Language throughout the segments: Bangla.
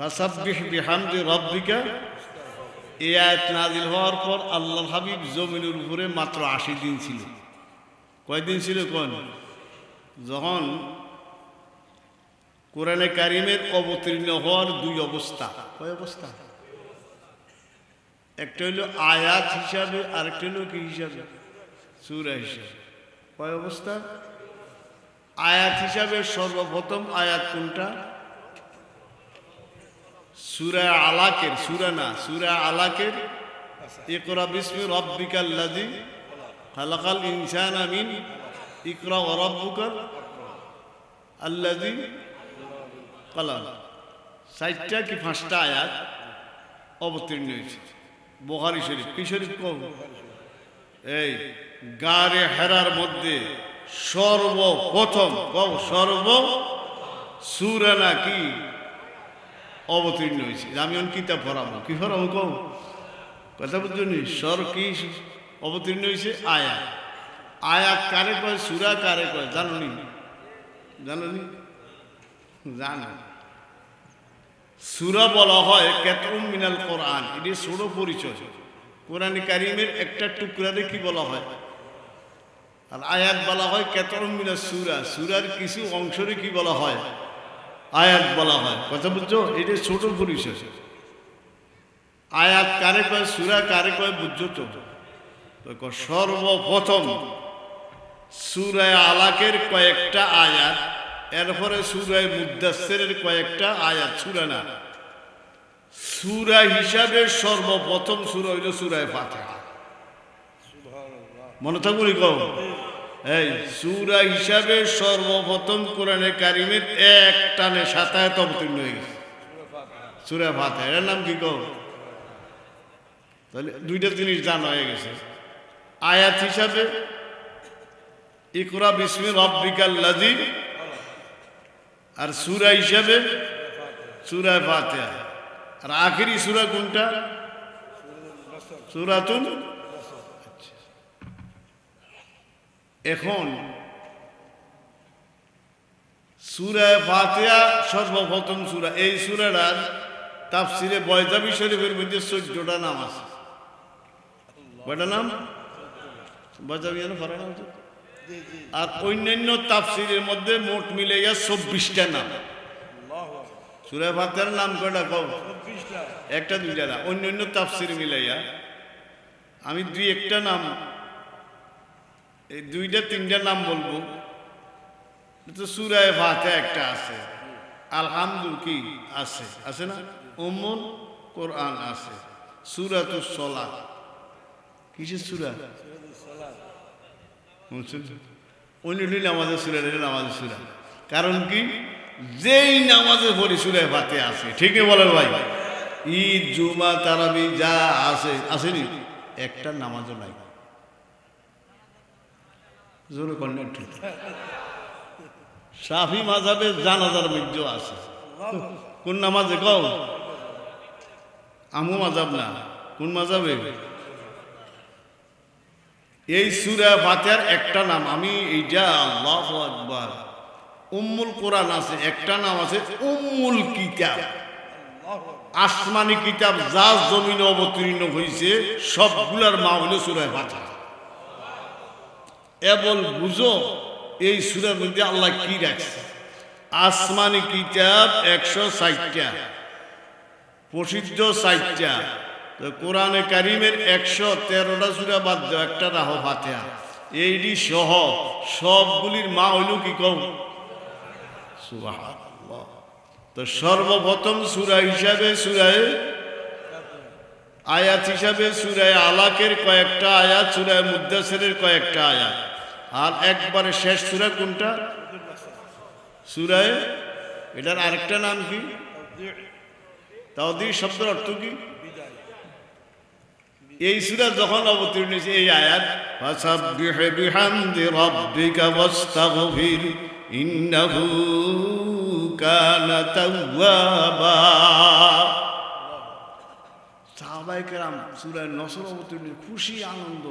ফাসাব্বিহ বিহামদি রব্বিকা। এই হওয়ার পর আল্লাহ হাবিব জমিনের উপরে মাত্র আশি দিন ছিল। কয়দিন ছিল কোন? যখন কোরআনে কারিমের অবতীর্ণ হওয়ার দুই অবস্থা। কয় অবস্থা? একটা হইল আয়াত হিসাবে, আরেকটা হইল কি হিসাবে? সুরা হিসাবে। কয় অবস্থা? আয়াত হিসাবে সর্বপ্রথম আয়াত কোনটা? সুরা আলাকের, সুরা না, সুরা আলাকের। ইকরা বিসমি রব্বিকাল্লাযী খালাকাল ইনসানা মিন ইকরা ওয়া রাব্বুকাল আল্লাযী কলাম। চারটা কি পাঁচটা আয়াত অবতীর্ণ হয়েছে? বোহারি শরীফ, কি শরীফ কম এই গারে হেরার মধ্যে সর্বপ্রথম কও, সর্ব সুরানা কি? অবতীর্ণ হয়েছে। আমি অন কিতাব পড়াবো। কি পড়াবো কও? কথা বুঝছ নি সর কি অবতীর্ণ হয়েছে? আয়া আয়া কারে কয়? সুরা কারে কয়? জানো নি জানো। নি জানো সুরা বলা হয় কেতরুম মিনাল কোরআন। এটি ষোলো পরিচয়। কোরআন কারিমের একটা টুকরারে কি বলা হয়। আর আয়াত বলা হয় কেতরুম মিনাল সুরা। সুরার কিছু অংশরে কি বলা হয়। আয়াত বলা হয়। কথা বুঝছ? এটা ছোট পরিচয় আয়াত কারে কয়, সুরা কারে কয়, বুঝছ তো? সর্বপ্রথম সুরায় আলাকের কয়েকটা আয়াত, এরপরে সুরায় মুদাসের কয়েকটা আয়াত। সুরা না। সুরা হিসাবে সর্বপ্রথম সুরা হইল সুরায় ফাতিহা। মনে থাকুনি কম এই সুরা হিসাবে সর্বপ্রথম কোরআনে কারিমের এক টানে সাতায়াত অবতীর্ণ হয়ে গেছে। সুরা ফাতিহা, এর নাম কি কম তাহলে দুইটা জিনিস জানা হয়ে গেছে। আয়াত হিসাবে, ইকরা বিসমি রব্বিকাল লাযী, আর সূরা হিসাবে সূরা ফাতিহা। আর আখেরি সূরা কোনটা? সূরাতুন এখন সূরা ফাতিহা সর্বপ্রথম সূরা। এই সূরাটার তাফসিরে বয়জাবি শরীফের মধ্যে চোদ্দটা নাম আছে। কয়টা নাম? বয়জাবি যেন নাম আর অন্যান্য তাফসিরের মধ্যে মোট মিলাইয়া চব্বিশটা নাম। সুরায় ফাতের নাম কয়টা কম একটা দুইটা না অন্যান্য তাফসির মিলাইয়া। আমি দুই একটা নাম এই দুইটা, তিনটা নাম বলব। তো সুরায় ফাতে একটা আছে। আলহামদুল কি? আছে। আছে না? উম্মুল কোরআন আছে। সুরাতুস সলা কিসের সুরা? নামাজের সুরা নামাজের সুরা। কারণ কি? যেই নামাজে পড়ি সুরে ফাতে আছে। ঠিকই বলেন ভাই? ঈদ, জুমা, তারাবি যা আছে, আসেনি? একটা নামাজও নাই। জোরে কন্যা ঠিক সাফি মাঝাবে জানাজার মধ্য আছে। কোন নামাজে কও? আমু মাজাব না। কোন মাজাবে এই সুরা ফাতেহার একটা নাম। আমি এইটা আল্লাহ আকবার। উম্মুল কোরআন আছে, একটা নাম আছে উম্মুল কিতাব। আসমানি কিতাব যা জমিনে অবতীর্ণ হয়েছে সবগুলার মা হলো সুরায় ফাতেহা। এবল বুঝো, এই সুরের মধ্যে আল্লাহ কি রাখছে? আসমানি কিতাব একশো ষাটটা, প্রসিদ্ধ ষাটটা, তো কোরআনে কারিমের একশো তেরোটা সুরা বাদ দেওয়া একটা রাহ ফাতেহা। এইটি সহ সবগুলির মা হইল কি সুবহানাল্লাহ। তো সর্বপ্রথম সুরা হিসাবে সুরায় আয়াত হিসাবে সুরায় আলাকের কয়েকটা আয়াত সুরায় মুদাসেরের কয়েকটা আয়াত। আর একবারে শেষ সুরা কোনটা? সুরায়? এটার আরেকটা নাম কি? তাওদি শব্দের অর্থ কি? এই সুরা যখন অবতীর্ণ হয়েছে, এই আয়াত খুশি, আনন্দ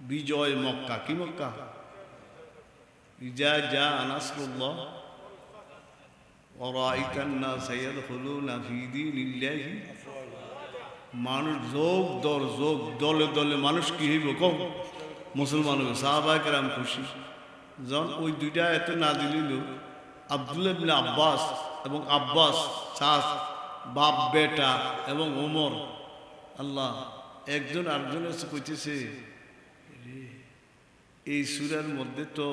বিজয় মক্কা কি মক্কা? ইজা যা আনাসরুল্লাহ অরাইতান্না সৈয়দ হলুনা ফিদি লিল্লাহি মানুষ যোগ দল যোগ দলে দলে মানুষ কি হইব কম মুসলমান হইব সাহাবাহিক রাম খুশি। যখন ওই দুইটা এত না দিলিল আবদুল্লাহ আব্বাস এবং আব্বাস চাষ বাপ বেটা এবং ওমর আল্লাহ একজন আরেকজনের কইতেছে "রে, এই সুরার মধ্যে তো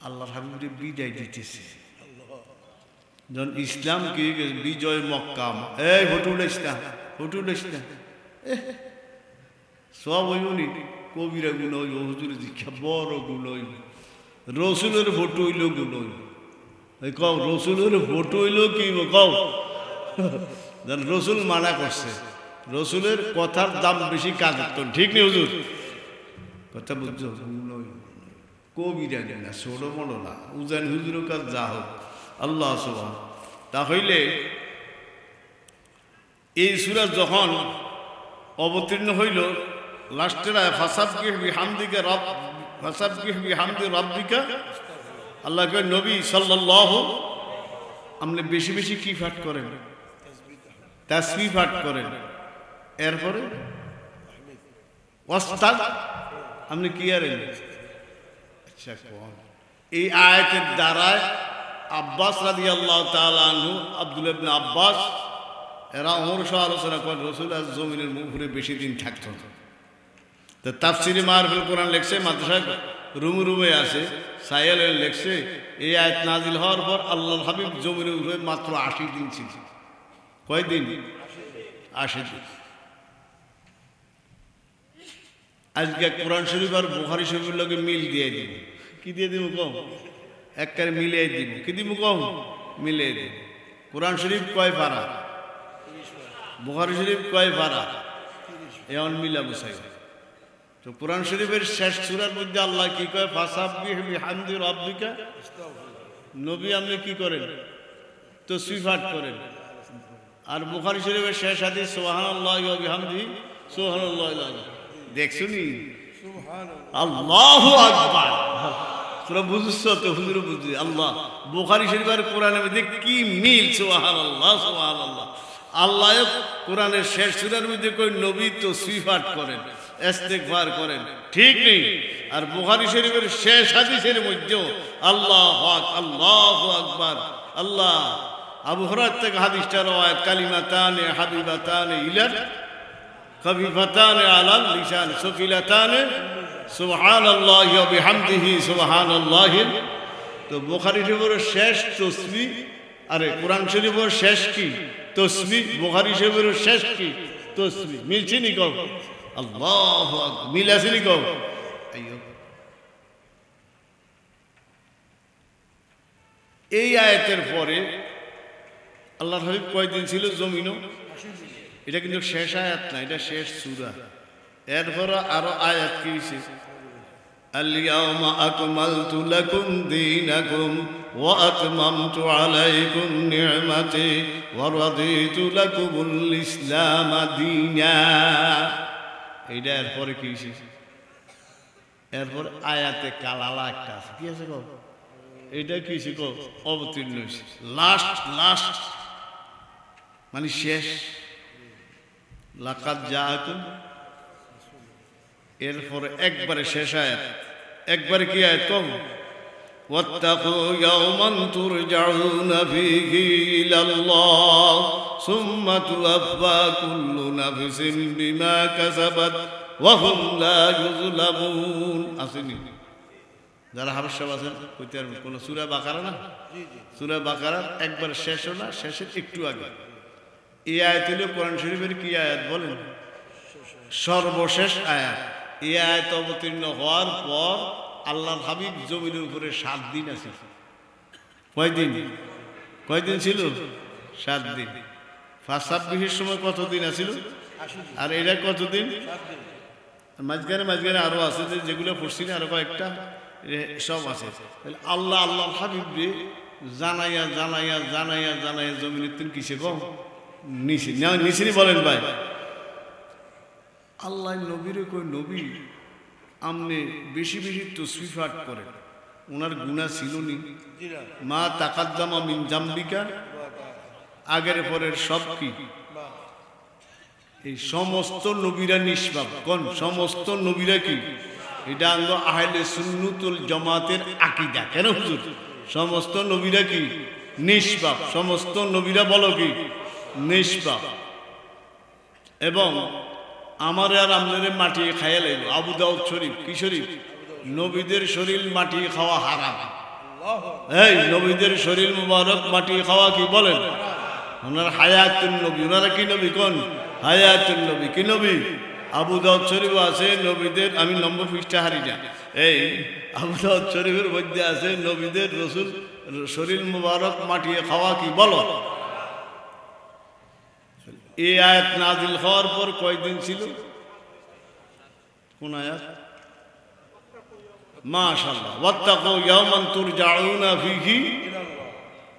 আল্লাহর হাবিবরে বিদায় দিতেছে। যখন ইসলাম কি বিজয় মক্কাম এই হটু উড়াইস না হটু উড়াইস না। এহ, সব হইবনি কবিরা গুণ হইব দীক্ষা বড় হইব রসুলের ফটো হইল হইব এই কও রসুলের ফটো হইল কি কও? রসুল মানা করছে রসুলের কথার দাম বেশি কাজ ঠিক নেই হুজুর? কথা বুঝছ কবিরা না ছোট বড় না উজান হুজুরের কাজ যা হোক আল্লাহ সুবাহ তা হইলে এই সুরা যখন অবতীর্ণ হইল লাস্টের ফাসাবকে বিহামদিকে রব ফাসাবকে বিহামদি রব্বিকা আল্লাহকে নবী সাল্লাল্লাহু আপনি বেশি বেশি কি পাঠ করেন তাসবি পাঠ করেন এরপরে ওস্তাদ আপনি কি আরেন আচ্ছা কোন? এই আয়াতের দ্বারায় আব্বাস রাদি আল্লাহ তালু আব্দুল আব্বাস, এরা অমর সহ আলোচনা করেন, রসুল আজ জমিনের মুখরে বেশি দিন থাকত। না তো তাফসিরি মারফিল কোরআন লেখছে মাদ্রাসা রুমে রুমে আছে, সাইয়াল লেখছে, এই আয়াত নাজিল হওয়ার পর আল্লাহ হাবিব জমিনের উপরে মাত্র আশি দিন ছিল কয়দিন? আশি দিন। আজকে কোরআন শরীফ আর বুখারি শরীফের লগে মিল দিয়ে দিব। কি দিয়ে দিব কম? একবারে মিলিয়ে দিব। কি দিব কম? মিলিয়ে দিব। কোরআন শরীফ কয় পারা? বুখারি শরীফ কয় পারা? এমন মিলা বুঝাই তো কোরআন শরীফের শেষ সুরার মধ্যে আল্লাহ কি কয়? ফাসাবি হামদি রব্বিকা। নবী আপনি কি করেন? তো সুইফাট করেন। আর বুখারি শরীফের শেষ হাদিস সোহান আল্লাহ সোহান আল্লাহ দেখছুনি? আল্লাহ আকবার। তোরা বুঝছ তো, হুজুর বুঝছি আল্লাহ, বুখারি শরীফের কোরআনের মধ্যে কি মিল? সোহান আল্লাহ সোহান আল্লাহ আল্লাহ কোরআনের শেষ সুরার মধ্যে কই নবী তো সুইফাট করেন, ইস্তেগফার করেন। ঠিক নেই? আর বুখারী শরীফের শেষ হাদিসের মধ্যেও আল্লাহ হক আল্লাহ আকবার। আল্লাহ, আবু হরাত থেকে হাদিসটা রওয়ায়াত, কালিমাতান হাবিবাতান ইলার খবিফাতান আলাল লিসান সকিলাতান সুবহানাল্লাহি ওয়া বিহামদিহি সুবহানাল্লাহি। তো বুখারী শরীফের শেষ তসবি, আরে কোরআন শরীফের শেষ কি? তসবি, বুখারী শরীফের শেষ কি? তসবি। মিলছে নি কও? আল্লাহ মিল আছে নি আইয়ো। এই আয়াতের পরে আল্লাহ হাবিব কয়দিন ছিল? জমিনও। এটা কিন্তু শেষ আয়াত না এটা শেষ সুরা এরপর আরো আয়াত কি হয়েছে اليوم أكملت لكم دينكم وأتممت عليكم نعمتي ورضيت لكم الإسلام دينا এইটা এরপরে কি হয়েছে এরপর আয়াতে কালালা একটা আছে কি আছে গো এইটা কি হয়েছে গো অবতীর্ণ হয়েছে লাস্ট লাস্ট মানে শেষ লাকাত যা এরপরে একবারে শেষ আয়াত একবারে কি আয়াত কম واتقوا يوما ترجعون فيه إلى الله ثم توفى كل نفس بما كسبت وهم لا يظلمون আসেনি যারা হাফেজ সাহেব আছেন কইতে পারবেন কোন সুরা বাকারা না সুরা বাকারার একবার শেষ না শেষের একটু আগে এই আয়াত হলো কোরআন শরীফের কি আয়াত বলেন? সর্বশেষ আয়াত। এই আয়াত অবতীর্ণ হওয়ার পর আল্লাহ হাবিব জমিনের উপরে সাত দিন আছে। কয়দিন কয়দিন ছিল? সাত দিন। ফার্স্ট ছাব্বিশের সময় কতদিন আছিল? আর এটা কতদিন মাঝখানে মাঝখানে আরও আছে যে যেগুলো পড়ছি না, আরও কয়েকটা সব আছে। আল্লাহ আল্লাহ হাবিব জানাইয়া জানাইয়া জানাইয়া জানাইয়া জমিনের তিন কিসে কম নিচে নিচে বলেন ভাই। আল্লাহ নবীরে কই নবী, আমনে বেশি বেশি তসবি পাঠ করেন। ওনার গুণা ছিল নি মা তাকাদ্দামা মিন জাম্বিকা। আগের পরের সব কি? এই সমস্ত নবীরা নিষ্পাপ। কোন? সমস্ত নবীরা কি? এটা আঙ্গ আহলে সুন্নুতুল জামাতের আকিদা। কেন হুজুর? সমস্ত নবীরা কি? নিষ্পাপ। সমস্ত নবীরা বলো কি? নিষ্পাপ। এবং আমার আর আপনাদের মাটি খাইয়া লাগবে আবু দাউদ শরীফ, কি শরীফ? নবীদের শরীর মাটি খাওয়া হারাম। এই, নবীদের শরীর মুবারক মাটি খাওয়া কি বলেন? ওনার হায়াতুন নবী। ওনারা কি নবী কোন? হায়াতুন নবী। কি নবী? আবু দাউদ শরীফ আছে, নবীদের আমি নম্বর পৃষ্ঠা হারি না। এই, আবু দাউদ শরীফের মধ্যে আছে নবীদের রসুল শরীর মুবারক মাটিয়ে খাওয়া কি বলো? এই আয়াত নাজিল হওয়ার পর কয়দিন ছিল? কোন আয়াত?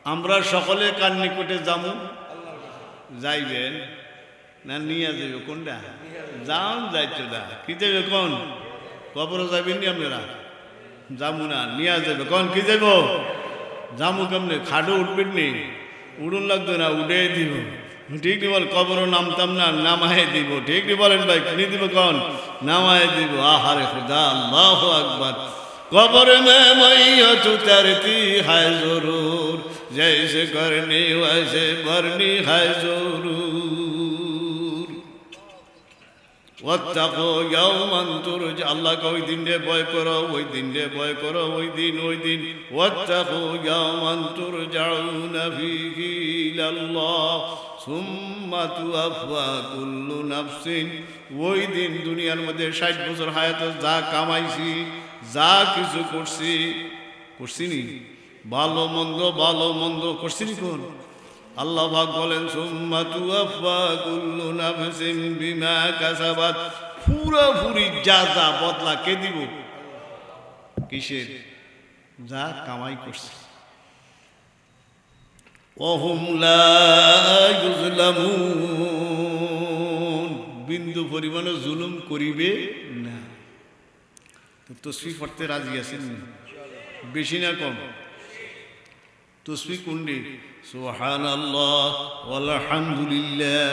আমরা সকলে কার নিকটে যামু? যাইবেন। না, নিয়ে যাবে কোনটা যাও যাইতো না কি যাবে কোন? কবর যাবেন নি আপনারা? যামু না, নিয়ে যাবে কোন? কি যাব যামু কেমনে? খাডো উঠবেন নি? উড়ুন লাগতো না উঠে দিব। ঠিক বল, কবরও নামতাম না, নামায় দিব। ঠিক বলেন ভাই, কিনে দিব কন? নামায় দিব। আহারে খুদা, আল্লাহ আকবর। কবর মে মইয়ু তারতি হায় জরুর? জয়সে করনি ওয়াসে বরনি হায় জরুর। ওয়াত্তাকু ইয়াওমান তুরজ, আল্লাহ ওই দিন রে ভয় করো, ওই দিন রে ভয় করো, ওই দিন ওই দিন। ওয়াত্তাকু ইয়াওমান তুরজাউনা ফিহি ইলাল্লাহ। সুম্মা তুয়াফা কুল্লু নাফসিন। ওই দিন দুনিয়ার মধ্যে ষাট বছর হায়াত যা কামাইছি, যা কিছু করছি করছি নি? ভালো মন্দ ভালো মন্দ করছি নি কোন? আল্লাহ ভাগ বলেন, সুম্মা তুয়াফা কুল্লু নাফসিন বিমা কাসাবাত। পুরাপুরি যা যা বদলা কে দিব? কিসের? যা কামাই করছে। অহুমলা বিন্দু পরিমাণে জুলুম করিবে না। তো তসফি পড়তে রাজি আছেন? বেশি না কম? তসফি কুন্ডি সুহান আল্লাহ আলহামদুলিল্লাহ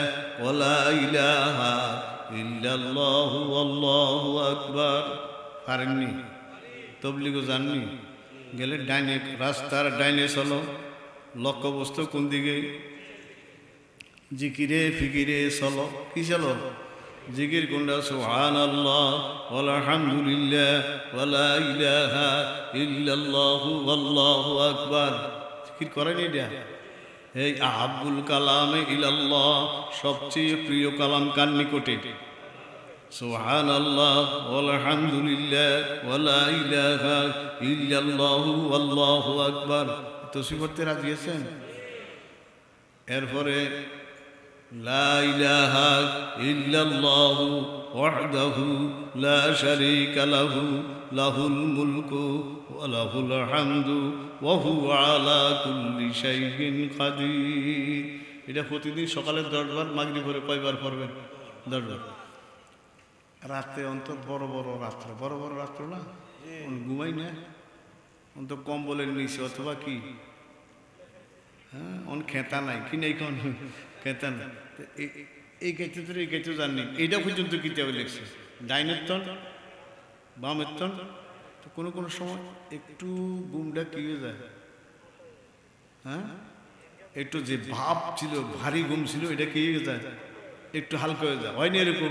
ওলা ইলাহা ইল্লাল্লাহ আল্লাহু আকবার। পারেননি? তবলিগো জাননি? গেলে ডাইনে, রাস্তার ডাইনে চলো। লক্ষ্যবস্তু কোন দিকে? জিকিরে ফিকিরে চলো কি চলো জিকির কোনটা সুহান আল্লাহ আলহামদুলিল্লাহ ওয়ালা ইলাহা আকবার। জিকির করেনি এটা? এই আহাবুল কালাম ইলাল্লাহ, সবচেয়ে প্রিয় কালাম কার নিকটে? সুহান আল্লাহ আলহামদুলিল্লাহ ওয়ালা ইলাহা ইল্লাল্লাহু আল্লাহু আকবার। তসি করতে রাজি আছেন? এরপরে لا إله إلا الله وحده لا شريك له له الملك وله الحمد وهو على كل شيء قدير এটা প্রতিদিন সকালে দশবার মাগরি করে কয়বার পড়বেন? দশবার। রাতে অন্তত বড় বড় রাত্র। বড় বড় রাত্র না? ঘুমাই না? অন্তর কম্বলের নিচে অথবা কি? হ্যাঁ অন খেতা নাই, কি নেই কোন? খেতা তো এই- গাইতে তো, এই গাইতে জাননি এইটা পর্যন্ত কিতাবে লিখছে। ডাইনের তন বামের তন তো কোনো কোনো সময় একটু গুমটা কি হয়ে যায়? হ্যাঁ? একটু যে ভাব ছিল, ভারী ঘুম ছিল, এটা কি হয়ে যায়? একটু হালকা হয়ে যায়। হয়নি এরকম।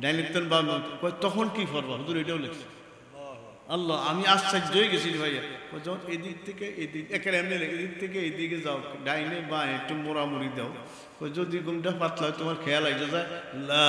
ডাইনের তন বাম তখন কি ফরবা হুজুর এটাও লিখছে। আল্লাহ, আমি আশ্চর্য হয়ে গেছি ভাইয়া। যখন এদিক থেকে, এদিক, একের এমনি এদিক থেকে এদিকে যাও, ডাইনে বা একটু মোড়ামুড়ি দাও। যদি ঘুমটা পাতলা তোমার খেয়াল আসে যায়, লা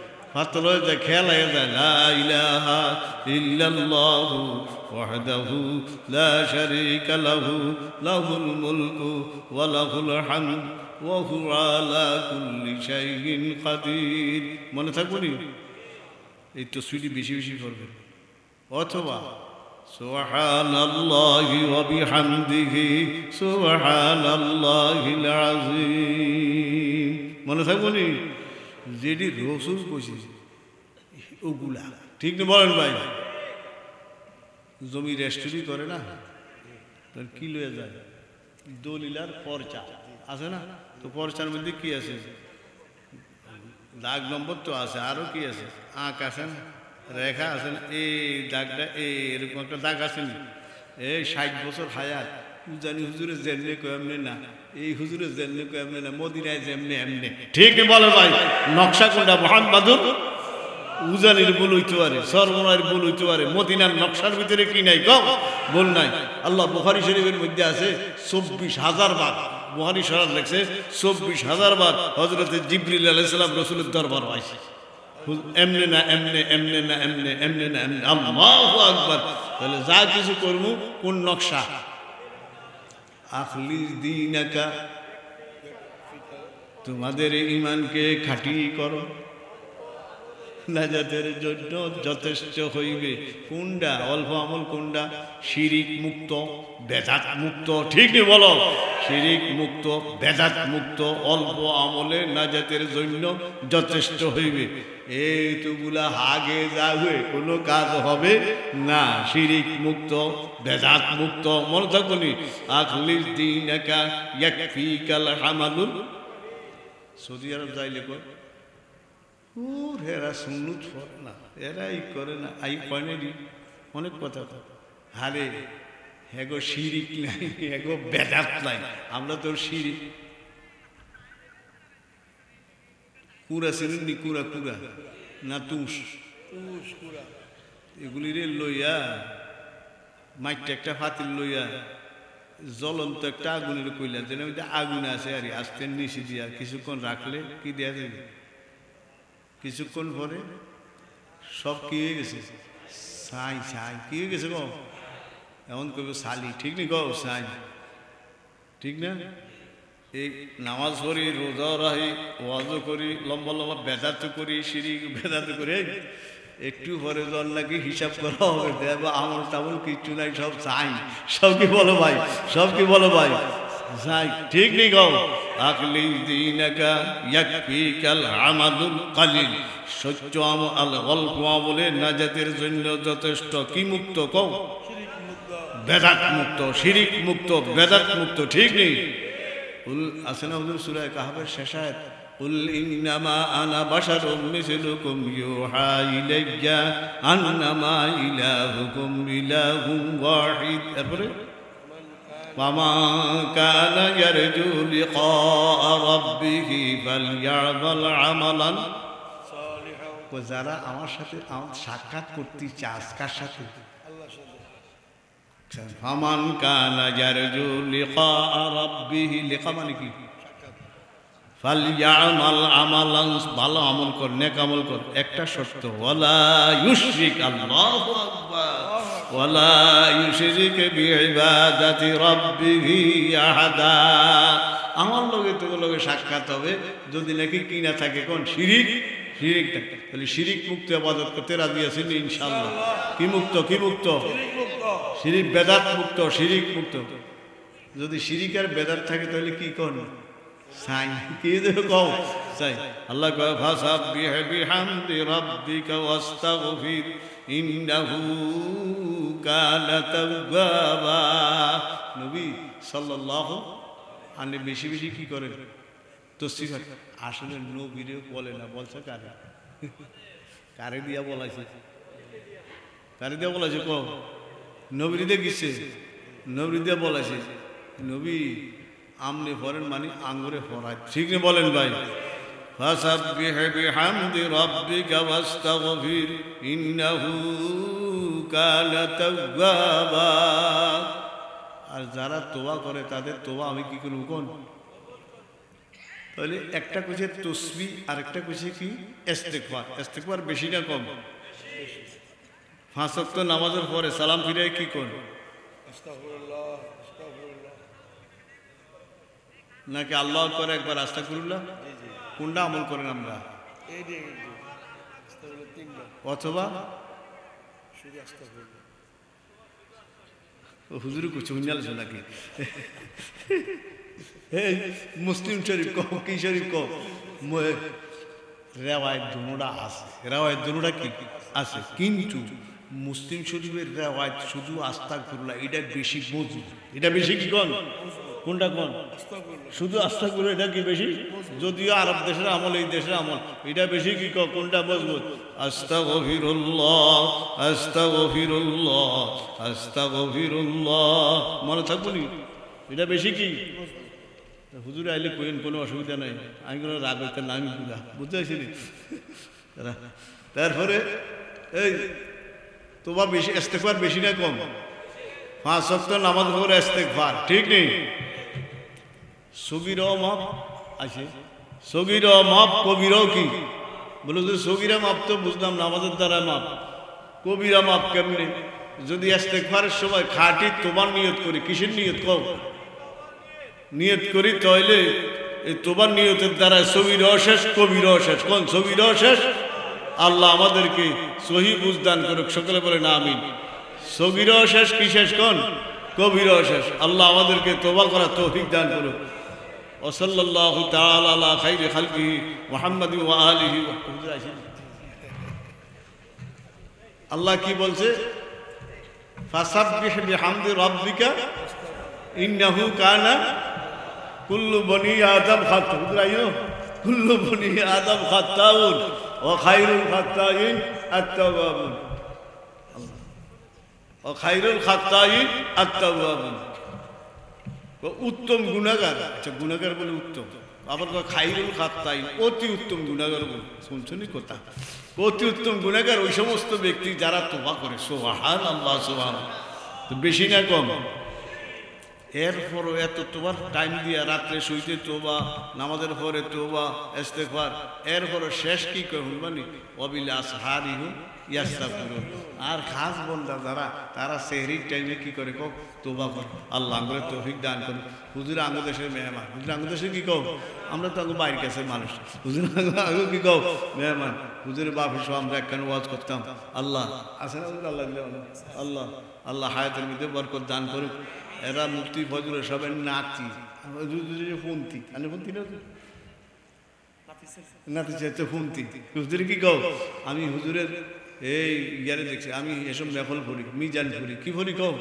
ফাতল হয়ে যায় খেয়াল হয়ে যায়। লা ইলাহা ইল্লাল্লাহু ওয়াহদাহু লা শারীকা লাহু, লাহুল মুলকু ওয়া লাহুল হামদ ওয়া হুয়া আলা কুল্লি শাইইন কাদির। মনে থাকব নি? এই তো সুইটি বেশি বেশি করবে অথবা, সুবহানাল্লাহি ওয়া বিহামদিহি, সুবহানাল্লাহিল আযীম। মনে থাকব নি? যেটি রসুল কইছে ওগুলা। ঠিক না বলেন ভাই। জমি রেস্টুরি করে না? তোর কি লয়ে যায়? দলিলার পর্চা। আছে না? তো পর্চার মধ্যে কি আছে? দাগ নম্বর তো আছে আরও কি আছে? আঁক আছে না? রেখা আছে না? এই দাগটা এই এরকম একটা দাগ আছে না। এই ষাট বছর হায়াত। উজানি হুজুরে জেনলে কো এমনি না? এই হুজুরে জেনলে কো এমনি না? মদিনায় যেমনি এমনি। ঠিক বলে ভাই, নকশা কোনটা? মোহাম্মদুর উজানির বল হইতে পারে সর্বনার বল হইতে পারে, মদিনার নকশার ভিতরে কি নাই কম বল নাই। আল্লাহ বুখারি শরীফের মধ্যে আছে চব্বিশ হাজার বার। বুহারি শরৎ লেখছে চব্বিশ হাজার বার হজরত জিবরিল আলাইসালাম রসুলের দরবার পাইছে এমনে না, এমনে এমনে না, এমনে এমনে না, এমনে। আল্লাহু আকবার। তাহলে যা কিছু করব কোন নকশা? তোমাদের ইমানকে খাটি করো। নাজাতের জন্য যথেষ্ট হইবে। কোনটা? অল্প আমল কোনটা? শিরিক মুক্ত, বেদাত মুক্ত। ঠিক বলো? শিরিক মুক্ত, বেদাত মুক্ত, অল্প আমলে নাজাতের জন্য যথেষ্ট হইবে। এইটুগুলা হাগে যাবে, কোনো কাজ হবে না। শিরিক মুক্ত বেদাত মুক্ত, মনে থাকুনি আখলিস দিন একা ইয়াকফিকাল হামালুল সৌদি আরব যাইলে কয় ওর এরা সুন্নুত করে না, এরাই করে না। আই কয়নেরি অনেক কথা হারে হেগো শিরিক নাই হেগো বেদাত নাই। আমরা তোর শিরিক। কুড়া চিনেন নি? কুড়া কুড়া না তুষ। এগুলিরে লইয়া মাইকটা একটা ফাতিল লইয়া জ্বলন্ত একটা আগুনের কইলা যেন আগুন আছে আর আস্তে নিচে দিয়া কিছুক্ষণ রাখলে কি দেয়া যাবে? কিছুক্ষণ পরে সব কি হয়ে গেছে? সাই সাই। কি হয়ে গেছে গো? এমন কবে শালি ঠিক নি গো? সাই। ঠিক না? এই নামাজ পড়ি, রোজাও রাহি ওয়াজও করি, লম্বা লম্বা বেদাত করি সিঁড়ি বেদাত করে একটু পরে জল নাকি হিসাব করা হবে। দেব আমল টামল কিচ্ছু নাই, সব চাই। সব কি বলো ভাই? সব কি বলো ভাই? যাই ঠিক নেই গাও আকলি দিনাকা ইয়াকফিকাল আমাদুল কালিল। সত্য আমল অল্প আমলে নাজাতের জন্য যথেষ্ট কি মুক্ত কও? বেদাত মুক্ত, শিরিক মুক্ত, বেদাত মুক্ত, ঠিক নেই উল আছে না হুজুর সূরা কাহাবের শেষায়েত قل إنما أنا بشر مثلكم يوحى إلي أنما إلهكم إله واحد এরপরে ومن كان يرجو لقاء ربه فليعمل عملا ও যারা আমার সাথে আমার সাক্ষাৎ করতে চাস কার সাথে ফামান কানা ইয়ারজু লিকা রাব্বিহি লিকা মানে কি? ফালইয়ামাল আমালান, ভালো আমল কর, নেক আমল কর। একটা শর্ত, ওয়ালা ইউশরিক আল্লাহু আকবার। ওয়ালা ইউশরিক বিইবাদাতি রাব্বিহি আহাদা। আমার লগে তো লগে সাক্ষাৎ হবে। যদি নাকি কি না থাকে, কোন শিরিক? শিরিক তাহলে শিরিক মুক্ত আবাদত করতে রাজি আছেন ইনশাআল্লাহ। কি মুক্ত কি মুক্ত? শিরিক বেদাত মুক্ত, শিরিক মুক্ত। যদি শিরিক আর বেদাত থাকে, তাহলে কি কোন? সাই। কি কও? আল্লাহ আনি বেশি বেশি কি করেন তসবিহ আসলে নবীরে বলে না, বলছে কারে? কারে দিয়া বলাইছে? কারে দিয়া বলাইছে কও? নবীর দিয়ে গেছে নবীর দিয়ে বলাইছে নবী আমনে ফরেন মানে আঙ্গুরে ফরায় ঠিক না বলেন ভাই فسبح بحمد ربك واستغفر إنه كان توابا আর যারা তোবা করে তাদের তোবা আমি কি করবো কোন তাহলে একটা কইছে তসবি আর একটা কইছে কি এস্তেকবার এস্তেকবার বেশি না কম পাঁচ ওয়াক্ত নামাজের পরে সালাম ফিরে কি আস্তাগফিরুল্লাহ নাকি আল্লাহ করে একবার আস্তা করুল্লাহ কোনটা আমল করেন আমরা? অথবা? হুজুর কিছু শুনছে নাকি মুসলিম শরীফ কম কি শরীফ কম রেওয়ায়ত দুনোটা আছে। রেওয়ায়ত দুনোটা কি? আছে। কিন্তু মুসলিম শরীফের রেওয়ায়ত শুধু আস্থা করলা এটা বেশি মজবুত। এটা বেশি কি কন? কোনটা কোন? শুধু আস্থা করে এটা কি বেশি? যদিও আরব দেশের আমল এই দেশের আমল এটা বেশি কি ক- কোনটা মজবুত? আস্তা গভীরুল্লাহ আস্তা গভীরুল্লাহ আস্তা গভীরুল্লাহ মনে থাকব নি? এটা বেশি কি? হুজুরে আইলে কইন কোনো অসুবিধা নাই। আমি কোনো রাগ হইতে না আমি বুঝতে পারছি তারপরে এই তোমার বেশি ইস্তেকবার বেশি না কম? পাঁচ সপ্তাহ নামাজ পড়ে ইস্তেকবার ঠিক নেই? সগিরাও মাপ আছে। সগিরাও মাপ কবিরাও কি? বলে যে সগিরা মাপ তো বুঝলাম, নামাজের দ্বারা মাপ কবিরা মাপ কেমনি? যদি ইস্তেকবারের সময় খাটি তোমার নিয়ত করি, কিসের নিয়ত কও? নিয়ত করি তাহলে এই তোমার নিয়তের দ্বারা সবির শেষ কবির শেষ। কোন সবির শেষ? আল্লাহ আমাদেরকে সহি বুঝদান করুক, সকলে বলে না, আমিন। সগির শেষ, কি শেষ কোন? কবির শেষ। আল্লাহ আমাদেরকে তোবা করা তৌফিক দান করুক। আল্লাহ কি বলছে? কুল্লু বনি আদম খাত কুল্লু বনি আদম খাত্তাউন। ও খাইরুল খাত্তাইন আত্তাওয়াবুন ও খাইরুল উত্তম গুণাগার আচ্ছা গুণাগার বলে উত্তম। আবার খাইরুল খাত্তাইন, অতি উত্তম গুণাগার বলে। শুনছনি কথা? অতি উত্তম গুণাগার ওই সমস্ত ব্যক্তি যারা তোবা করে সোহান আল্লাহ সোহান তো বেশি না কম? এরপরও এত তোমার টাইম দিয়া রাত্রে শুইতে তোবা, নামাজের পরে তোবা, ইস্তেগফার, এরপরও শেষ কি করুন মানে? অবিলাস হারি করুন আর খাস বন্ধা যারা, তারা সেহরির টাইমে কি করে কো তোবা কর। আল্লাহ আঙ্গুলের তৌফিক দান করুন। হুজুর আঙ্গ দেশের মেহমান। হুজুর আঙ্গ দেশে কি কও? আমরা তো আঙ্গু বাইরের কাছে মানুষ। হুজুর আঙ্গু কি কও? মেহমান। হুজুরের বাপ হিসেবে আমরা একখানে ওয়াজ করতাম। আল্লাহ আছে না হুজুর আল্লাহ আল্লাহ আল্লাহ হায়াতের মধ্যে বরকত দান করুক। এরা মুক্তি ফজল সবের নাতি। ফোনতি আমি ফোনতি না নাতি চাইতে ফোনতি। হুজুরে কি কও? আমি হুজুরের এই ইয়ারে দেখছি আমি এসব মেফল করি মিজান করি কি করি কও?